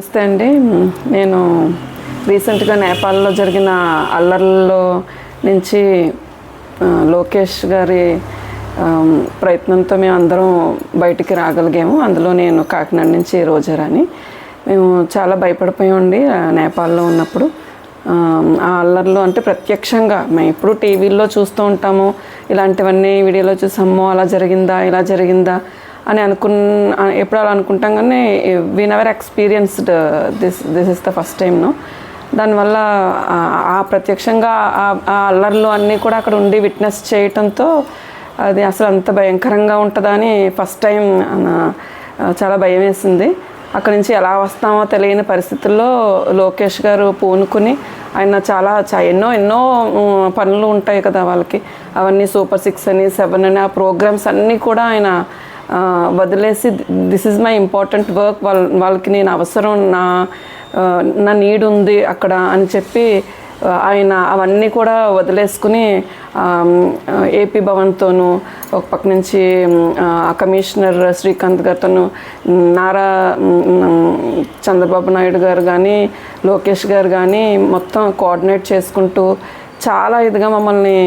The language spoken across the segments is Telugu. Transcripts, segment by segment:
నమస్తే అండి. నేను రీసెంట్గా నేపాల్లో జరిగిన అల్లర్లలో నుంచి లోకేష్ గారి ప్రయత్నంతో మేము అందరం బయటికి రాగలిగాము. అందులో నేను కాకినాడ నుంచి రోజారాని మేము చాలా భయపడిపోయాండి నేపాల్లో ఉన్నప్పుడు. ఆ, ఆ అల్లర్లో అంటే ప్రత్యక్షంగా మేము ఎప్పుడు టీవీల్లో చూస్తూ ఉంటాము. ఇలాంటివన్నీ వీడియోలో చూసాము అలా జరిగిందా ఇలా జరిగిందా అని అనుకున్న ఎప్పుడు అలా అనుకుంటాం కానీ we never experienced this this is the first time no దానివల్ల ఆ- ప్రత్యక్షంగా ఆ- ఆ అల్లర్లు అన్నీ కూడా అక్కడ ఉండి విట్నెస్ చేయటంతో అది అసలు అంత భయంకరంగా ఉంటుందా అని ఫస్ట్ టైం చాలా భయం వేసింది. అక్కడి నుంచి ఎలా వస్తామో తెలియని పరిస్థితుల్లో లోకేష్ గారు పూనుకుని ఆయన చాలా ఎన్నో ఎన్నో పనులు ఉంటాయి కదా వాళ్ళకి. అవన్నీ సూపర్ సిక్స్ అని సెవెన్ అని ఆ ప్రోగ్రామ్స్ అన్నీ కూడా ఆయన వదిలేసి this is my important work వాళ్ళ వాళ్ళకి నేను అవసరం. నా నా నీడ్ ఉంది అక్కడ అని చెప్పి ఆయన అవన్నీ కూడా వదిలేసుకుని ఏపీ భవన్తోనూ ఒక పక్క నుంచి కమిషనర్ శ్రీకాంత్ గారితోనూ నారా చంద్రబాబు నాయుడు గారు కానీ లోకేష్ గారు కానీ మొత్తం కోఆర్డినేట్ చేసుకుంటూ చాలా ఇదిగా మమ్మల్ని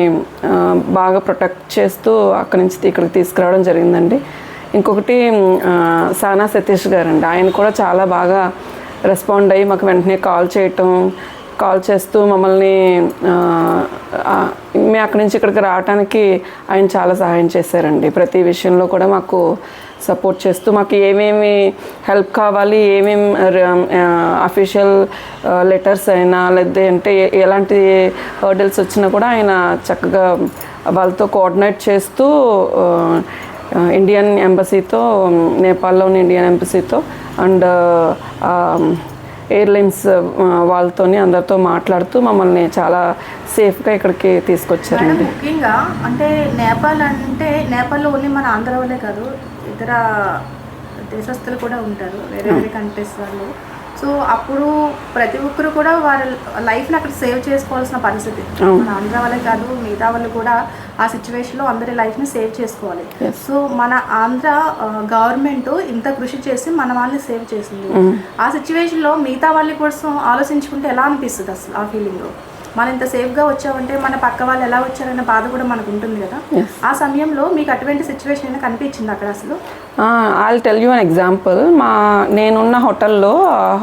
బాగా ప్రొటెక్ట్ చేస్తూ అక్కడి నుంచి ఇక్కడికి తీసుకురావడం జరిగిందండి. ఇంకొకటి సానా సతీష్ గారు అండి ఆయన కూడా చాలా బాగా రెస్పాండ్ అయ్యి మాకు వెంటనే కాల్ చేయటం కాల్ చేస్తూ మమ్మల్ని మేము అక్కడి నుంచి ఇక్కడికి రావడానికి ఆయన చాలా సహాయం చేశారండి. ప్రతి విషయంలో కూడా మాకు సపోర్ట్ చేస్తూ మాకు ఏమేమి హెల్ప్ కావాలి ఏమేమి అఫీషియల్ లెటర్స్ అయినా లేదా అంటే ఎలాంటి హర్డల్స్ వచ్చినా కూడా ఆయన చక్కగా వాళ్ళతో కోఆర్డినేట్ చేస్తూ ఇండియన్ ఎంబసీతో నేపాల్లో ఉన్న ఇండియన్ ఎంబసీతో అండ్ ఎయిర్లైన్స్ వాళ్ళతోని అందరితో మాట్లాడుతూ మమ్మల్ని చాలా సేఫ్గా ఇక్కడికి తీసుకొచ్చారండి. ముఖ్యంగా అంటే నేపాల్ అంటే నేపాల్లో ఓన్లీ మన ఆంధ్ర వాళ్ళే కాదు ఇతర దేశస్తులు కూడా ఉంటారు. వేరే వేరే కంట్రీస్ వాళ్ళు. సో అప్పుడు ప్రతి ఒక్కరు కూడా వారి లైఫ్ని అక్కడ సేవ్ చేసుకోవాల్సిన పరిస్థితి. మన ఆంధ్ర వాళ్ళే కాదు మిగతా వాళ్ళు కూడా ఆ సిచ్యువేషన్లో అందరి లైఫ్ని సేవ్ చేసుకోవాలి. సో మన ఆంధ్ర గవర్నమెంట్ ఇంత కృషి చేసి మన వాళ్ళని సేవ్ చేసింది. ఆ సిచ్యువేషన్లో మిగతా వాళ్ళ కోసం ఆలోచించుకుంటే ఎలా అనిపిస్తుంది అసలు ఆ ఫీలింగ్ మనం ఇంత సేఫ్గా వచ్చామంటే మన పక్క వాళ్ళు ఎలా వచ్చారనే బాధ కూడా మనకు ఉంటుంది కదా. ఆ సమయంలో మీకు అటువంటి సిచ్యువేషన్ అయినా కనిపించింది అక్కడ అసలు? I tell you an example మా నేనున్న హోటల్లో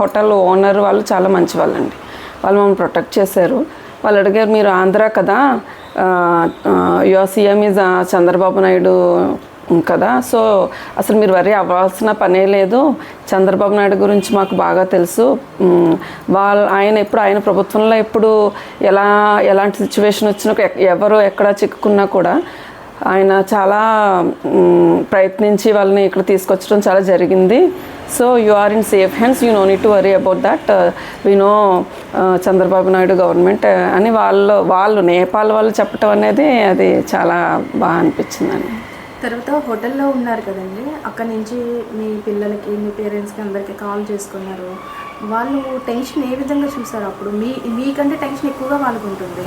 హోటల్ ఓనర్ వాళ్ళు చాలా మంచి వాళ్ళండి వాళ్ళు మమ్మల్ని ప్రొటెక్ట్ చేశారు. వాళ్ళు అడిగారు మీరు ఆంధ్ర కదా? Your CM is Chandrababu Naidu కదా. సో అసలు మీరు వరి అవ్వాల్సిన పనే లేదు. చంద్రబాబు నాయుడు గురించి మాకు బాగా తెలుసు. వాళ్ళ ఆయన ఎప్పుడు ఆయన ప్రభుత్వంలో ఎప్పుడు ఎలా ఎలాంటి సిచ్యువేషన్ వచ్చినా ఎక్- ఎవరు ఎక్కడ చిక్కుకున్నా కూడా ఆయన చాలా ప్రయత్నించి వాళ్ళని ఇక్కడ తీసుకొచ్చడం చాలా జరిగింది. So you are in safe hands you no need to worry about that we know Chandrababu Naidu government అని వాళ్ళు వాళ్ళు నేపాల్ వాళ్ళు చెప్పటం అనేది అది చాలా బాగా అనిపించిందండి. తర్వాత హోటల్లో ఉన్నారు కదండి. అక్కడ నుంచి మీ పిల్లలకి మీ పేరెంట్స్కి అందరికి కాల్ చేసుకున్నారు. వాళ్ళు టెన్షన్ ఏ విధంగా చూసారు అప్పుడు? మీ మీకంటే టెన్షన్ ఎక్కువగా వాళ్ళకు ఉంటుంది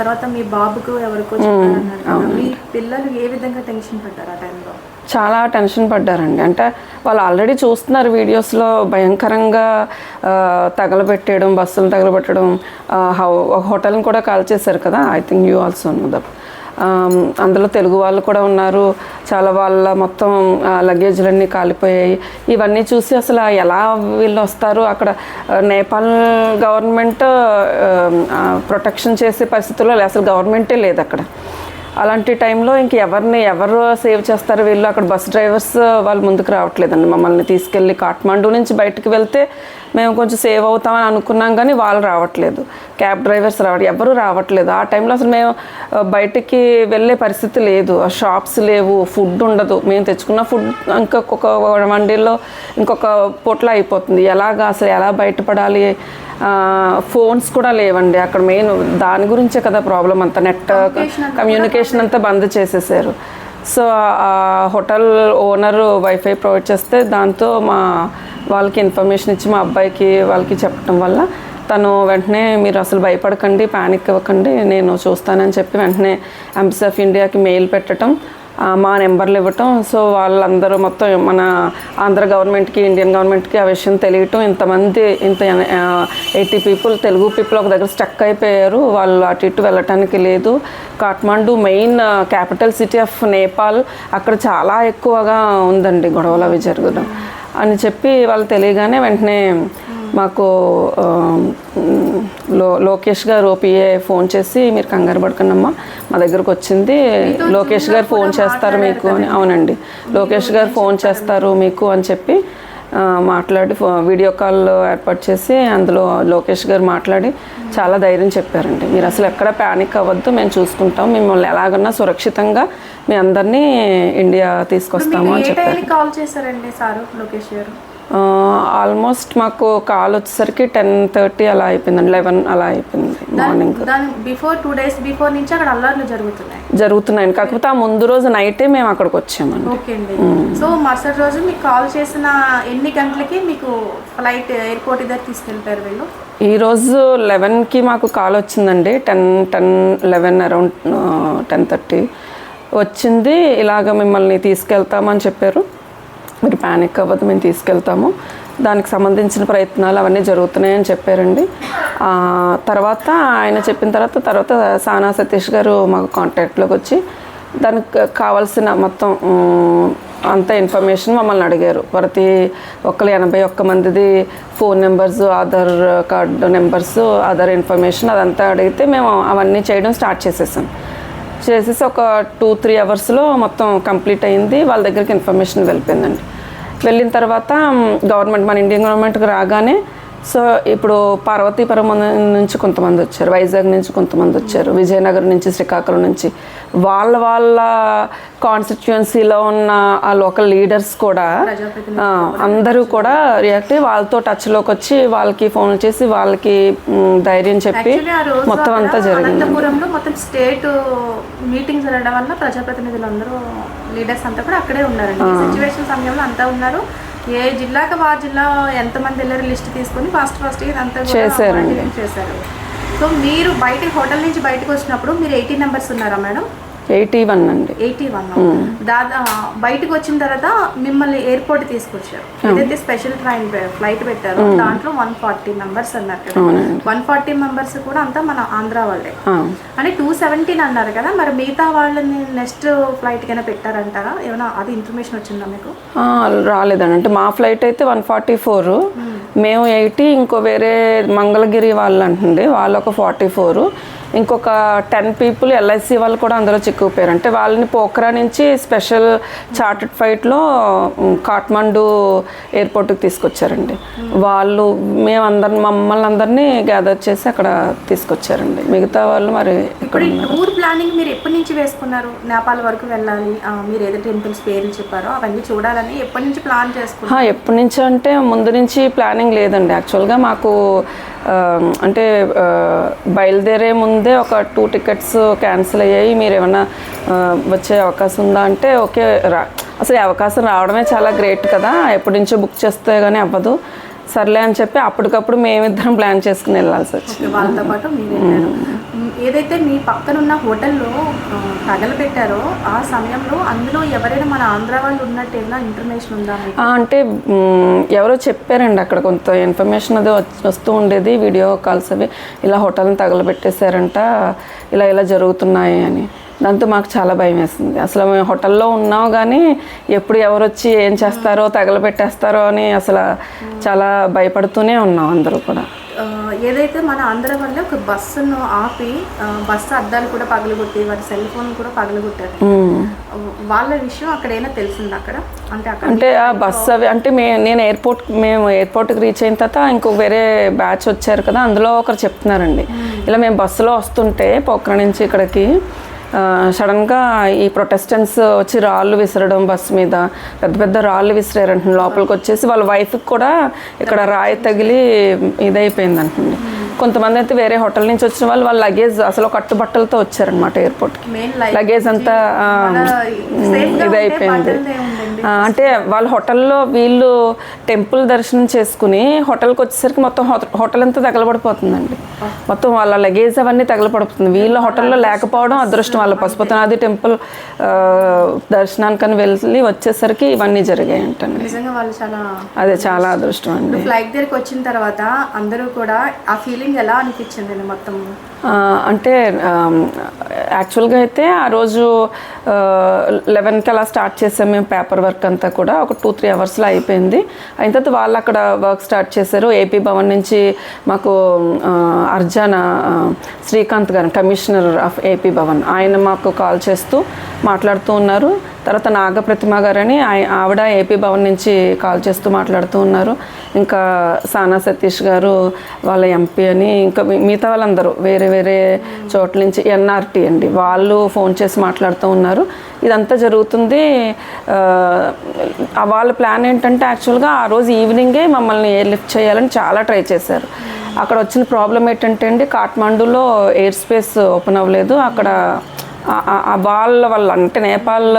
తర్వాత మీ బాబుకు ఎవరికో చెప్పారన్నారు. మీ పిల్లలు ఏ విధంగా టెన్షన్ పడ్డారు ఆ టైంలో చాలా టెన్షన్ పడ్డారండి. అంటే వాళ్ళు ఆల్రెడీ చూస్తున్నారు వీడియోస్లో భయంకరంగా తగలబెట్టేయడం బస్సులు తగలబెట్టడం హోటల్ని కూడా కాల్ చేశారు కదా. I think you also know that అందులో తెలుగు వాళ్ళు కూడా ఉన్నారు. చాలా వాళ్ళ మొత్తం లగేజ్లన్నీ కాలిపోయాయి. ఇవన్నీ చూసి అసలు ఎలా వీళ్ళు వస్తారు? అక్కడ నేపాల్ గవర్నమెంట్ ప్రొటెక్షన్ చేసే పరిస్థితుల్లో అసలు గవర్నమెంటే లేదు అక్కడ. అలాంటి టైంలో ఇంక ఎవరిని ఎవరు సేవ్ చేస్తారు వీళ్ళు? అక్కడ బస్ డ్రైవర్స్ వాళ్ళు ముందుకు రావట్లేదండి. మమ్మల్ని తీసుకెళ్ళి కాఠ్మండూ నుంచి బయటకు వెళ్తే మేము కొంచెం సేవ్ అవుతామని అనుకున్నాం కానీ వాళ్ళు రావట్లేదు. క్యాబ్ డ్రైవర్స్ రావట్లేదు ఎవరు రావట్లేదు. ఆ టైంలో అసలు మేము బయటికి వెళ్ళే పరిస్థితి లేదు. ఆ షాప్స్ లేవు ఫుడ్ ఉండదు. మేము తెచ్చుకున్న ఫుడ్ ఇంకొక వన్ డేలో ఇంకొక పొట్ల అయిపోతుంది. ఎలాగా అసలు ఎలా బయటపడాలి? ఫోన్స్ కూడా లేవండి. అక్కడ మెయిన్ దాని గురించే కదా ప్రాబ్లం అంతా. నెట్ కమ్యూనికేషన్ అంతా బంద్ చేసేసారు. సో ఆ హోటల్ ఓనర్ వైఫై ప్రొవైడ్ చేస్తే దాంతో మా వాళ్ళకి ఇన్ఫర్మేషన్ ఇచ్చి మా అబ్బాయికి వాళ్ళకి చెప్పడం వల్ల తను వెంటనే మీరు అసలు భయపడకండి ప్యానిక్ ఇవ్వకండి నేను చూస్తానని చెప్పి వెంటనే ఎంబసీ ఆఫ్ ఇండియాకి మెయిల్ పెట్టడం మా నెంబర్లు ఇవ్వటం. సో వాళ్ళందరూ మొత్తం మన ఆంధ్ర గవర్నమెంట్కి ఇండియన్ గవర్నమెంట్కి ఆ విషయం తెలియటం. ఇంతమంది ఇంత ఎయిటీ పీపుల్ తెలుగు పీపుల్ ఒక దగ్గర స్టక్ అయిపోయారు. వాళ్ళు అటు ఇటు వెళ్ళటానికి లేదు. Kathmandu main capital city of Nepal. అక్కడ చాలా ఎక్కువగా ఉందండి గొడవలు అవి జరగడం. అని చెప్పి వాళ్ళు తెలియగానే వెంటనే మాకు లో లోకేష్ గారు పిఏ ఫోన్ చేసి మీరు కంగారు పడకండమ్మా మా దగ్గరకు వచ్చింది. లోకేష్ గారు ఫోన్ చేస్తారు మీకు అని. అవునండి. లోకేష్ గారు ఫోన్ చేస్తారు మీకు అని చెప్పి మాట్లాడి ఫో- వీడియో కాల్ ఏర్పాటు చేసి అందులో లోకేష్ గారు మాట్లాడి చాలా ధైర్యం చెప్పారండి. మీరు అసలు ఎక్కడ ప్యానిక్ అవ్వద్దు మేము చూసుకుంటాం. మిమ్మల్ని ఎలాగన్నా సురక్షితంగా మీ అందరినీ ఇండియా తీసుకొస్తాము అని చెప్పారు. కాల్ చేశారండి సారు లోకేష్ గారు? ఆల్మోస్ట్ మాకు కాల్ వచ్చేసరికి టెన్ థర్టీ అలా అయిపోయిందండి లెవెన్ అలా అయిపోయింది morning. Before two days before నుంచి అక్కడ అల్లర్లు జరుగుతున్నాయి. జరుగుతున్నాయండి కాకపోతే ఆ ముందు రోజు నైటే మేము అక్కడికి వచ్చామండి. ఓకే అండి. సో మరుసటి రోజు మీకు కాల్ చేసిన ఎన్ని గంటలకి మీకు ఫ్లైట్ ఎయిర్పోర్ట్ దగ్గర తీసుకెళ్ళిపోయారు వీళ్ళు? ఈరోజు లెవెన్కి మాకు కాల్ వచ్చిందండి ten ten eleven around ten thirty. వచ్చింది ఇలాగ మిమ్మల్ని తీసుకెళ్తామని చెప్పారు. మీరు ప్యానిక్ అవ్వద్దు మేము తీసుకెళ్తాము. దానికి సంబంధించిన ప్రయత్నాలు అవన్నీ జరుగుతున్నాయని చెప్పారండి. తర్వాత ఆయన చెప్పిన తర్వాత తర్వాత సానా సతీష్ గారు మాకు కాంటాక్ట్లోకి వచ్చి దానికి కావాల్సిన మొత్తం అంత ఇన్ఫర్మేషన్ మమ్మల్ని అడిగారు. ప్రతి ఒక్కరు ఎనభై ఒక్క మందిది phone numbers Aadhaar card numbers Aadhaar information అదంతా అడిగితే మేము అవన్నీ చేయడం స్టార్ట్ చేసేసాం. చేసేసి ఒక టూ త్రీ అవర్స్లో మొత్తం కంప్లీట్ అయింది. వాళ్ళ దగ్గరికి ఇన్ఫర్మేషన్ వెళ్ళిపోయిందండి. వెళ్ళిన తర్వాత గవర్నమెంట్ మన ఇండియన్ గవర్నమెంట్కి రాగానే సో ఇప్పుడు పార్వతీపురం నుంచి కొంతమంది వచ్చారు వైజాగ్ నుంచి కొంతమంది వచ్చారు విజయనగరం నుంచి శ్రీకాకుళం నుంచి. వాళ్ళ వాళ్ళ కాన్స్టిట్యుయెన్సీలో ఉన్న ఆ లోకల్ లీడర్స్ కూడా అందరూ కూడా రియాక్ట్ అయ్యి వాళ్ళతో టచ్లోకి వచ్చి వాళ్ళకి ఫోన్ చేసి వాళ్ళకి ధైర్యం చెప్పి మొత్తం అంతా జరిగింది. మొత్తం స్టేట్ మీటింగ్ జరగడం వల్ల ప్రజాప్రతినిధులు అందరూ లీడర్స్ అంతా కూడా అక్కడే ఉన్నారండి. సిచ్యువేషన్ సమయంలో అంతా ఉన్నారు. ఏ జిల్లాకి ఆ జిల్లా ఎంతమంది వెళ్ళారు లిస్ట్ తీసుకొని ఫాస్ట్ ఫాస్ట్ ఇదంతా చేశారు. సో మీరు బయటకి హోటల్ నుంచి బయటకు వచ్చినప్పుడు మీరు ఎయిటీ మెంబర్స్ ఉన్నారా మేడం? ఎయిటీ వన్ అండి. Eighty one. దాదా బయటకు వచ్చిన తర్వాత మిమ్మల్ని ఎయిర్పోర్ట్ తీసుకొచ్చారు. ఏదైతే స్పెషల్ ట్రైన్ ఫ్లైట్ పెట్టారో దాంట్లో వన్ ఫార్టీ మెంబర్స్ అన్నారు కదా. వన్ ఫార్టీ మెంబర్స్ కూడా అంతా మన ఆంధ్ర వాళ్ళే. అంటే టూ సెవెంటీన్ అన్నారు కదా మరి మిగతా వాళ్ళని నెక్స్ట్ ఫ్లైట్ కైనా పెట్టారంటారా? ఏమైనా అది ఇన్ఫర్మేషన్ వచ్చిందా మీకు? రాలేదండి. అంటే మా ఫ్లైట్ అయితే వన్ ఫార్టీ ఫోర్. మేము. ఎయిటీ ఇంకో వేరే మంగళగిరి వాళ్ళు అంటుంది వాళ్ళు ఒక ఫార్టీ ఫోర్. ఇంకొక టెన్ పీపుల్ ఎల్ఐసి వాళ్ళు కూడా అందులో చిక్కుపోయారు అంటే వాళ్ళని పోఖ్రా నుంచి స్పెషల్ చార్టెడ్ ఫ్లైట్లో కాఠ్మండు ఎయిర్పోర్ట్కి తీసుకొచ్చారండి. వాళ్ళు మేమందరం మమ్మల్ని అందరినీ గ్యాదర్ చేసి అక్కడ తీసుకొచ్చారండి. మిగతా వాళ్ళు మరి ఇక్కడ టూర్ ప్లానింగ్ మీరు ఎప్పటి నుంచి వేసుకున్నారు? నేపాల్ వరకు వెళ్ళాలి మీరు ఏదో టెంపుల్స్ పేర్లు చెప్పారో అవన్నీ చూడాలని ఎప్పటి నుంచి ప్లాన్ చేసుకున్నారు? ఎప్పటి నుంచి అంటే ముందు నుంచి ప్లానింగ్ లేదండి. యాక్చువల్గా మాకు అంటే బయలుదేరే ముందే ఒక టూ టికెట్స్ క్యాన్సిల్ అయ్యాయి. మీరు ఏమైనా వచ్చే అవకాశం ఉందా? అంటే ఓకే రా అసలు ఈ అవకాశం రావడమే చాలా గ్రేట్ కదా. ఎప్పటి నుంచో బుక్ చేస్తే కానీ అవ్వదు. సర్లే అని చెప్పి అప్పటికప్పుడు మేమిద్దరం ప్లాన్ చేసుకుని వెళ్ళాల్సి వచ్చింది. వాళ్ళతో పాటు ఏదైతే మీ పక్కన ఉన్న హోటల్లో తగలబెట్టారో ఆ సమయంలో అందులో ఎవరైనా మన ఆంధ్ర వాళ్ళు ఉన్నట్టు ఏమైనా ఇన్ఫర్మేషన్ ఉందా అంటే ఎవరో చెప్పారండి అక్కడ కొంత ఇన్ఫర్మేషన్ అది వస్తూ ఉండేది వీడియో కాల్స్ అవి. ఇలా హోటల్ని తగలబెట్టేశారంట ఇలా ఇలా జరుగుతున్నాయి అని. దాంతో మాకు చాలా భయం వేసింది. అసలు మేము హోటల్లో ఉన్నాం కానీ ఎప్పుడు ఎవరు వచ్చి ఏం చేస్తారో తగలబెట్టేస్తారో అని అసలు చాలా భయపడుతూనే ఉన్నాం అందరూ కూడా. ఏదైతే మన ఆంధ్ర వల్ల ఒక బస్సును ఆపి బస్సు అద్దాలు కూడా పగలగొట్టి వారి సెల్ ఫోన్ కూడా పగలగొట్టారు. వాళ్ళ విషయం అక్కడ ఏమైనా తెలిసింది అక్కడ? అంటే అంటే ఆ బస్ అవి అంటే మే నేను ఎయిర్పోర్ట్ మేము ఎయిర్పోర్ట్కి రీచ్ అయిన తర్వాత ఇంకో వేరే బ్యాచ్ వచ్చారు కదా అందులో ఒకరు చెప్తున్నారండి. ఇలా మేము బస్సులో వస్తుంటే పోక్ర నుంచి ఇక్కడికి సడన్గా ఈ ప్రొటెస్టెంట్స్ వచ్చి రాళ్ళు విసరడం బస్ మీద పెద్ద పెద్ద రాళ్ళు విసిరారంట లోపలికి వచ్చేసి వాళ్ళ వైఫ్కి కూడా ఇక్కడ రాయి తగిలి ఇదైపోయింది అంటుంది కొంతమంది అయితే వేరే హోటల్ నుంచి వచ్చిన వాళ్ళు వాళ్ళ లగేజ్ అసలు కట్టుబట్టలతో వచ్చారనమాట ఎయిర్పోర్ట్కి. లగేజ్ అంతా ఇదైపోయింది. అంటే వాళ్ళ హోటల్లో వీళ్ళు టెంపుల్ దర్శనం చేసుకుని హోటల్కి వచ్చేసరికి మొత్తం హోట- హోటల్ అంతా తగలబడిపోతుందండి. మొత్తం వాళ్ళ లగేజ్ అవన్నీ తగలపడుతుంది వీళ్ళ హోటల్లో లేకపోవడం అదృష్టం వాళ్ళ పశుపతినాథి టెంపుల్ దర్శనానికని వెళ్ళి వచ్చేసరికి ఇవన్నీ జరిగాయి అంటండి నిజంగా వాళ్ళు చాలా అదే చాలా అదృష్టం అండి. ఫ్లైట్ దగ్గరికి వచ్చిన తర్వాత అందరూ కూడా ఆ ఫీలింగ్ ఎలా అనిపించింది మొత్తం? అంటే యాక్చువల్గా అయితే ఆ రోజు లెవెన్కి అలా స్టార్ట్ చేసాం మేము పేపర్ వర్క్ అంతా కూడా ఒక టూ త్రీ అవర్స్లో అయిపోయింది. అయిన తర్వాత వాళ్ళు అక్కడ వర్క్ స్టార్ట్ చేశారు. ఏపీ భవన్ నుంచి మాకు అర్జన అర్జాన శ్రీకాంత్ గారు కమిషనర్ ఆఫ్ ఏపీ భవన్ ఆయన మాకు కాల్ చేస్తూ మాట్లాడుతూ ఉన్నారు. తర్వాత నాగప్రతిమ గారని ఆవిడ ఏపీ భవన్ నుంచి కాల్ చేస్తూ మాట్లాడుతూ ఉన్నారు. ఇంకా సానా సతీష్ గారు వాళ్ళ ఎంపీ అని ఇంకా మిగతా వాళ్ళందరూ వేరే వేరే చోట్ల నుంచి ఎన్ఆర్టీ అండి. వాళ్ళు ఫోన్ చేసి మాట్లాడుతూ ఉన్నారు. ఇదంతా జరుగుతుంది. వాళ్ళ ప్లాన్ ఏంటంటే యాక్చువల్గా ఆ రోజు ఈవినింగే మమ్మల్ని ఎయిర్ లిఫ్ట్ చేయాలని చాలా ట్రై చేశారు. అక్కడ వచ్చిన ప్రాబ్లం ఏంటంటే అండి కాఠ్మండూలో ఎయిర్ స్పేస్ ఓపెన్ అవ్వలేదు. అక్కడ వాళ్ళ వల్ల అంటే నేపాల్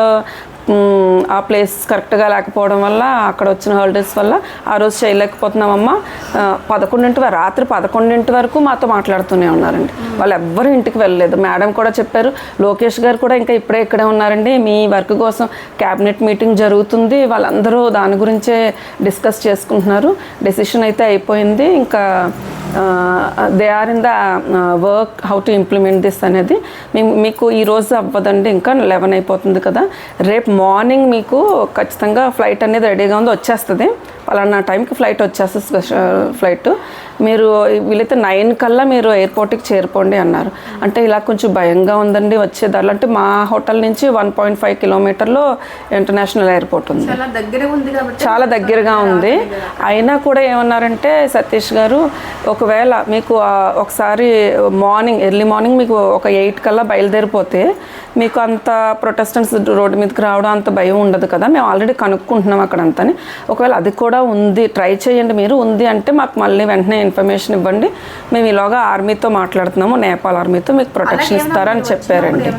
ఆ ప్లేస్ కరెక్ట్గా లేకపోవడం వల్ల అక్కడ వచ్చిన హాలిడేస్ వల్ల ఆ రోజు చేయలేకపోతున్నామమ్మా. పదకొండింటి వరకు రాత్రి పదకొండింటి వరకు మాతో మాట్లాడుతూనే ఉన్నారండి. వాళ్ళు ఎవ్వరూ ఇంటికి వెళ్ళలేదు. మేడం కూడా చెప్పారు లోకేష్ గారు కూడా ఇంకా ఇప్పుడే ఇక్కడే ఉన్నారండి. మీ వర్క్ కోసం క్యాబినెట్ మీటింగ్ జరుగుతుంది. వాళ్ళందరూ దాని గురించే డిస్కస్ చేసుకుంటున్నారు. డెసిషన్ అయితే అయిపోయింది. ఇంకా they are in the work how to implement this అనేది. మేము మీకు ఈరోజు అవ్వదండి. ఇంకా లెవెన్ అయిపోతుంది కదా. రేపు మార్నింగ్ మీకు ఖచ్చితంగా ఫ్లైట్ అనేది రెడీగా ఉంది వచ్చేస్తుంది. పలానా టైంకి ఫ్లైట్ వచ్చేస్తుంది ఫ్లైట్. మీరు వీలైతే నైన్ కల్లా మీరు ఎయిర్పోర్ట్కి చేరుకోండి అన్నారు. అంటే ఇలా కొంచెం భయంగా ఉందండి వచ్చే దారిలో. అంటే మా హోటల్ నుంచి వన్ పాయింట్ ఫైవ్ కిలోమీటర్లో ఇంటర్నేషనల్ ఎయిర్పోర్ట్ ఉంది. చాలా దగ్గర ఉంది కాబట్టి చాలా దగ్గరగా ఉంది. అయినా కూడా ఏమన్నారంటే సతీష్ గారు ఒకవేళ మీకు ఒకసారి మార్నింగ్ ఎర్లీ మార్నింగ్ మీకు ఒక ఎయిట్ కల్లా బయలుదేరిపోతే మీకు అంత ప్రొటెస్టెంట్స్ రోడ్డు మీదకి రావడం అంత భయం ఉండదు కదా. మేము ఆల్రెడీ కనుక్కుంటున్నాం అక్కడ అంతని ఒకవేళ అది కూడా ఉంది ట్రై చేయండి మీరు. ఉంది అంటే మాకు మళ్ళీ వెంటనే ఇన్ఫర్మేషన్ ఇవ్వండి. మేము ఇలాగా ఆర్మీతో మాట్లాడుతున్నాము నేపాల్ ఆర్మీతో మీకు ప్రొటెక్షన్ ఇస్తారని చెప్పారండి.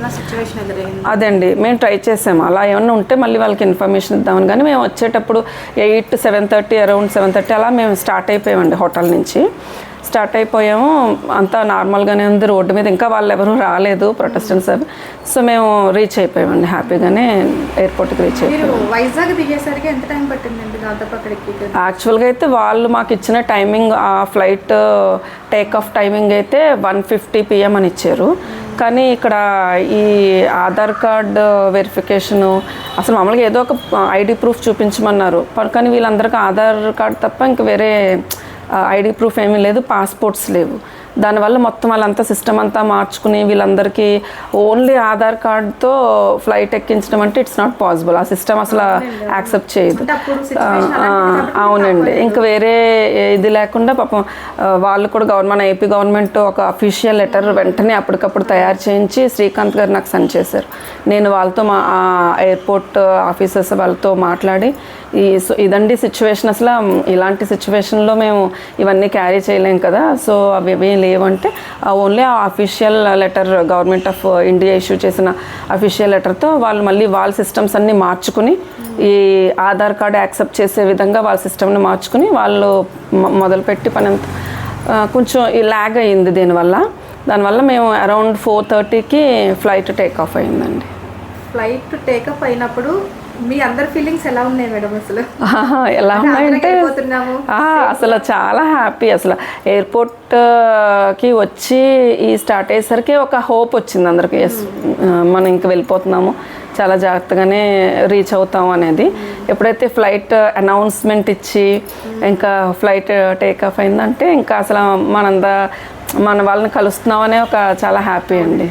అదండి మేము ట్రై చేసాము. అలా ఏమన్నా ఉంటే మళ్ళీ వాళ్ళకి ఇన్ఫర్మేషన్ ఇద్దామని కానీ మేము వచ్చేటప్పుడు eight seven thirty around seven thirty అలా మేము స్టార్ట్ అయిపోయామండి హోటల్ నుంచి. స్టార్ట్ అయిపోయాము. అంతా నార్మల్గానే ఉంది. రోడ్డు మీద ఇంకా వాళ్ళు ఎవరు రాలేదు ప్రొటెస్టెంట్స్ అవి. సో మేము రీచ్ అయిపోయామండి హ్యాపీగానే ఎయిర్పోర్ట్కి రీచ్ అయిపోయాం మీరు వైజాగ్ దిగేసరికి ఎంత టైం పట్టిందండి దాదాపు అక్కడికి? యాక్చువల్గా అయితే వాళ్ళు మాకు ఇచ్చిన టైమింగ్ ఆ ఫ్లైట్ టేక్ ఆఫ్ టైమింగ్ అయితే వన్ ఫిఫ్టీ పిఎం అని ఇచ్చారు. కానీ ఇక్కడ ఈ ఆధార్ కార్డ్ వెరిఫికేషను అసలు మామూలుగా ఏదో ఒక ఐడి ప్రూఫ్ చూపించమన్నారు. కానీ వీళ్ళందరికీ ఆధార్ కార్డ్ తప్ప ఇంక వేరే ఐడి ప్రూఫ్ ఏమీ లేదు పాస్పోర్ట్స్ లేవు. దానివల్ల మొత్తం వాళ్ళంతా సిస్టమ్ అంతా మార్చుకుని వీళ్ళందరికీ ఓన్లీ ఆధార్ కార్డ్తో ఫ్లైట్ ఎక్కించడం అంటే ఇట్స్ నాట్ పాసిబుల్ ఆ సిస్టమ్ అసలు యాక్సెప్ట్ చేయదు. అవునండి. ఇంకా వేరే ఇది లేకుండా పాపం వాళ్ళు కూడా గవర్నమెంట్ ఏపీ గవర్నమెంట్ ఒక అఫీషియల్ లెటర్ వెంటనే అప్పటికప్పుడు తయారు చేయించి శ్రీకాంత్ గారు నాకు సెండ్ చేశారు. నేను వాళ్ళతో మా ఎయిర్పోర్ట్ ఆఫీసర్స్ వాళ్ళతో మాట్లాడి ఈ సో ఇదండి సిచ్యువేషన్ అసలు ఇలాంటి సిచ్యువేషన్లో మేము ఇవన్నీ క్యారీ చేయలేం కదా. సో అవి ఏమీ లేవంటే ఓన్లీ ఆ official letter government of India issue చేసిన అఫీషియల్ లెటర్తో వాళ్ళు మళ్ళీ వాళ్ళ సిస్టమ్స్ అన్నీ మార్చుకుని ఈ ఆధార్ కార్డు యాక్సెప్ట్ చేసే విధంగా వాళ్ళ సిస్టమ్ని మార్చుకుని వాళ్ళు మొదలుపెట్టి పని కొంచెం ఈ ల్యాగ్ అయింది దీనివల్ల. దానివల్ల మేము అరౌండ్ ఫోర్ థర్టీకి ఫ్లైట్ టేక్ ఆఫ్ అయిందండి ఫ్లైట్ టేకప్ అయినప్పుడు మీ అందరి ఫీలింగ్స్ ఎలా ఉన్నాయి మేడం అసలు? ఎలా ఉన్నాయంటే అసలు చాలా హ్యాపీ అసలు. ఎయిర్పోర్ట్కి వచ్చి ఈ స్టార్ట్ అయ్యేసరికి ఒక హోప్ వచ్చింది అందరికి. ఎస్ మనం ఇంక వెళ్ళిపోతున్నాము. చాలా జాగ్రత్తగానే రీచ్ అవుతాం అనేది. ఎప్పుడైతే ఫ్లైట్ అనౌన్స్మెంట్ ఇచ్చి ఇంకా ఫ్లైట్ టేక్ ఆఫ్ అయిందంటే ఇంకా అసలు మనందా మన వాళ్ళని కలుస్తున్నాం అనే ఒక చాలా హ్యాపీ అండి.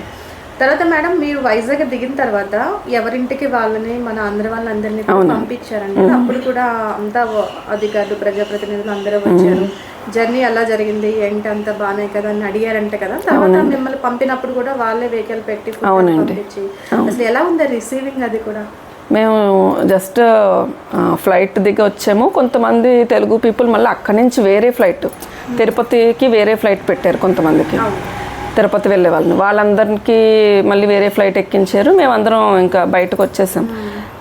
తర్వాత మేడం మీరు వైజాగ్ దిగిన తర్వాత ఎవరింటికి వాళ్ళని మన ఆంధ్ర వాళ్ళందరినీ పంపించారండి. అప్పుడు కూడా అంతా అధికారులు ప్రజాప్రతినిధులు అందరూ వచ్చారు. జర్నీ ఎలా జరిగింది? ఏంటి అంత బాగానే కదా అని అడిగారంటే కదా? తర్వాత మిమ్మల్ని పంపినప్పుడు కూడా వాళ్ళే వెహికల్ పెట్టి పంపించి అసలు ఎలా ఉంది రిసీవింగ్ అది కూడా? మేము జస్ట్ ఫ్లైట్ దిగి వచ్చాము. కొంతమంది తెలుగు పీపుల్ మళ్ళీ అక్కడి నుంచి వేరే ఫ్లైట్ తిరుపతికి వేరే ఫ్లైట్ పెట్టారు కొంతమందికి. తిరుపతి వెళ్ళే వాళ్ళని వాళ్ళందరికీ మళ్ళీ వేరే ఫ్లైట్ ఎక్కించారు. మేమందరం ఇంకా బయటకు వచ్చేసాం.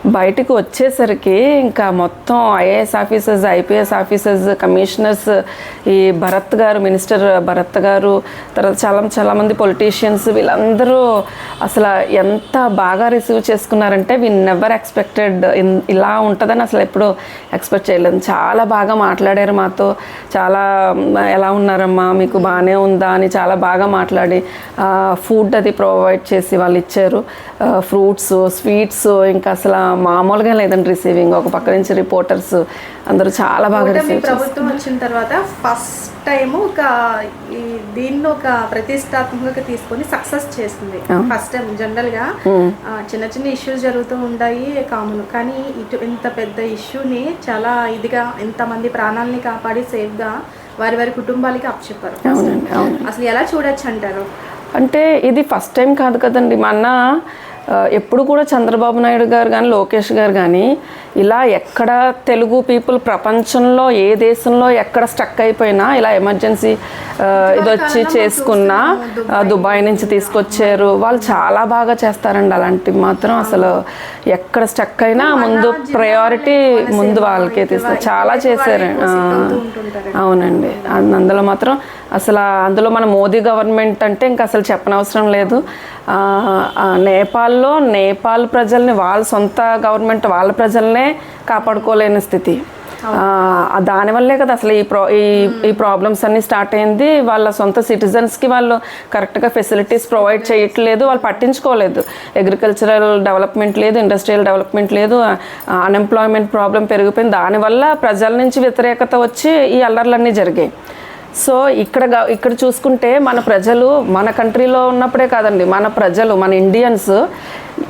బయటకు వచ్చేసరికి ఇంకా మొత్తం IAS officers IPS officers commissioners ఈ భరత్ గారు మినిస్టర్ భరత్ గారు తర్వాత చాలా చాలామంది పొలిటీషియన్స్ వీళ్ళందరూ అసలు ఎంత బాగా రిసీవ్ చేసుకున్నారంటే వీ నెవర్ ఎక్స్పెక్టెడ్ ఇలా ఉంటుందని అసలు ఎప్పుడూ ఎక్స్పెక్ట్ చేయలేదు. చాలా బాగా మాట్లాడారు మాతో. చాలా ఎలా ఉన్నారమ్మా? మీకు బాగానే ఉందా? అని చాలా బాగా మాట్లాడి ఫుడ్ అది ప్రొవైడ్ చేసి వాళ్ళు ఇచ్చారు. ఫ్రూట్స్ స్వీట్స్ ఇంకా అసలు మామూలుగా లేదండి రిసీవింగ్ ఒక పక్క నుంచి రిపోర్టర్స్ అందరూ చాలా బాగా రిసీవ్ ప్రభుత్వం వచ్చిన తర్వాత ఫస్ట్ టైం ఒక ఈ దీన్ని ఒక ప్రతిష్టాత్మకంగా తీసుకొని సక్సెస్ చేసింది. ఫస్ట్ టైం జనరల్గా ఆ, చిన్న చిన్న ఇష్యూస్ జరుగుతూ ఉంటాయి కామన్. కానీ ఇటు ఇంత పెద్ద ఇష్యూని చాలా ఇదిగా ఇంతమంది ప్రాణాలని కాపాడి సేఫ్గా వారి వారి కుటుంబాలకి అప్పచెప్పారు. అసలు ఎలా చూడొచ్చు అంటారు? అంటే ఇది ఫస్ట్ టైం కాదు కదండి. మొన్న ఆ, ఎప్పుడు కూడా చంద్రబాబు నాయుడు గారు కానీ లోకేష్ గారు కానీ ఇలా ఎక్కడ తెలుగు పీపుల్ ప్రపంచంలో ఏ దేశంలో ఎక్కడ స్టక్ అయిపోయినా ఇలా ఎమర్జెన్సీ ఇది వచ్చి చేసుకున్నా దుబాయ్ నుంచి తీసుకొచ్చారు. వాళ్ళు చాలా బాగా చేస్తారండి అలాంటివి మాత్రం. అసలు ఎక్కడ స్టక్ అయినా ముందు ప్రయారిటీ ముందు వాళ్ళకే తీస్తారు. చాలా చేశారు. అవునండి. అందులో మాత్రం అసలు అందులో మన మోదీ గవర్నమెంట్ అంటే ఇంకా అసలు చెప్పనవసరం లేదు. నేపాల్లో నేపాల్ ప్రజల్ని వాళ్ళ సొంత గవర్నమెంట్ వాళ్ళ ప్రజల్నే కాపాడుకోలేని స్థితి. దానివల్లే కదా అసలు ఈ ప్రో ఈ ఈ ప్రాబ్లమ్స్ అన్నీ స్టార్ట్ అయింది. వాళ్ళ సొంత సిటిజన్స్కి వాళ్ళు కరెక్ట్గా ఫెసిలిటీస్ ప్రొవైడ్ చేయట్లేదు. వాళ్ళు పట్టించుకోలేదు. అగ్రికల్చరల్ డెవలప్మెంట్ లేదు ఇండస్ట్రియల్ డెవలప్మెంట్ లేదు అన్ఎంప్లాయ్మెంట్ ప్రాబ్లం పెరిగిపోయింది. దానివల్ల ప్రజల నుంచి వ్యతిరేకత వచ్చి ఈ అల్లర్లన్నీ జరిగాయి. సో ఇక్కడ ఇక్కడ చూసుకుంటే మన ప్రజలు మన కంట్రీలో ఉన్నప్పుడే కాదండి మన ప్రజలు మన ఇండియన్స్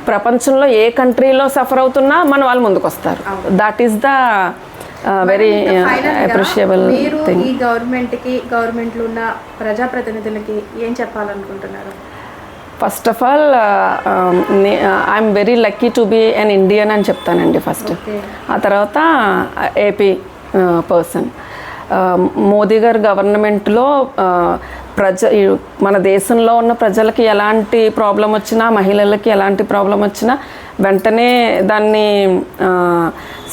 ప్రపంచంలో ఏ కంట్రీలో సఫర్ అవుతున్నా మన వాళ్ళు ముందుకు వస్తారు that is the very appreciable thing ఈ గవర్నమెంట్కి గవర్నమెంట్లో ఉన్న ప్రజాప్రతినిధులకి ఏం చెప్పాలనుకుంటున్నారు? First of all I'm very lucky to be an Indian అని చెప్తానండి ఫస్ట్ ఆ తర్వాత ఏపీ పర్సన్ మోదీ గారి గవర్నమెంట్లో ప్రజ మన దేశంలో ఉన్న ప్రజలకి ఎలాంటి ప్రాబ్లం వచ్చినా మహిళలకి ఎలాంటి ప్రాబ్లం వచ్చినా వెంటనే దాన్ని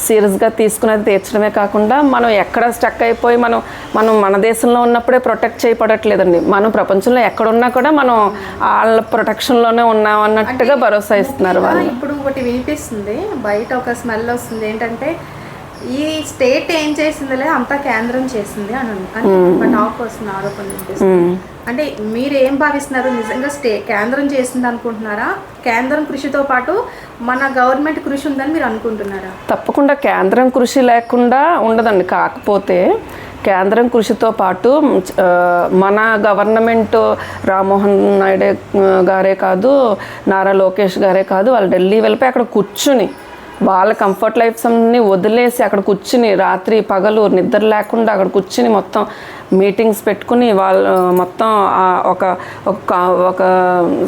సీరియస్గా తీసుకునేది తీర్చడమే కాకుండా మనం ఎక్కడ స్టక్ అయిపోయి మనం మనం మన దేశంలో ఉన్నప్పుడే ప్రొటెక్ట్ చేయబడట్లేదండి. మనం ప్రపంచంలో ఎక్కడున్నా కూడా మనం వాళ్ళ ప్రొటెక్షన్లోనే ఉన్నాం అన్నట్టుగా భరోసా ఇస్తున్నారు వాళ్ళు. ఇప్పుడు ఒకటి వినిపిస్తుంది. బయట ఒక స్మెల్ వస్తుంది. ఏంటంటే ఈ స్టేట్ ఏం చేసిందిలే అంతా కేంద్రం చేసింది అని టాక్ వస్తుంది ఆరోపణ వినిపిస్తుంది. అంటే మీరు ఏం భావిస్తున్నారు? నిజంగా స్టే కేంద్రం చేసింది అనుకుంటున్నారా? కేంద్రం కృషితో పాటు మన గవర్నమెంట్ కృషి ఉందని మీరు అనుకుంటున్నారా? తప్పకుండా కేంద్రం కృషి లేకుండా ఉండదండి. కాకపోతే కేంద్రం కృషితో పాటు మన గవర్నమెంట్ రామ్మోహన్ నాయుడే గారే కాదు నారా లోకేష్ గారే కాదు వాళ్ళు ఢిల్లీ వెళ్ళిపోయి అక్కడ కూర్చుని వాళ్ళ కంఫర్ట్ లైఫ్స్ అన్ని వదిలేసి అక్కడ కూర్చుని రాత్రి పగలు నిద్ర లేకుండా అక్కడ కూర్చుని మొత్తం మీటింగ్స్ పెట్టుకుని వాళ్ళు మొత్తం ఒక ఒక ఒక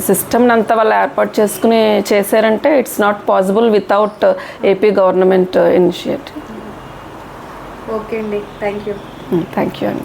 సిస్టమ్ని అంతా వాళ్ళు ఏర్పాటు చేసుకుని చేశారంటే it's not possible without AP government initiative okay అండి. థ్యాంక్ యూ థ్యాంక్ యూ అండి.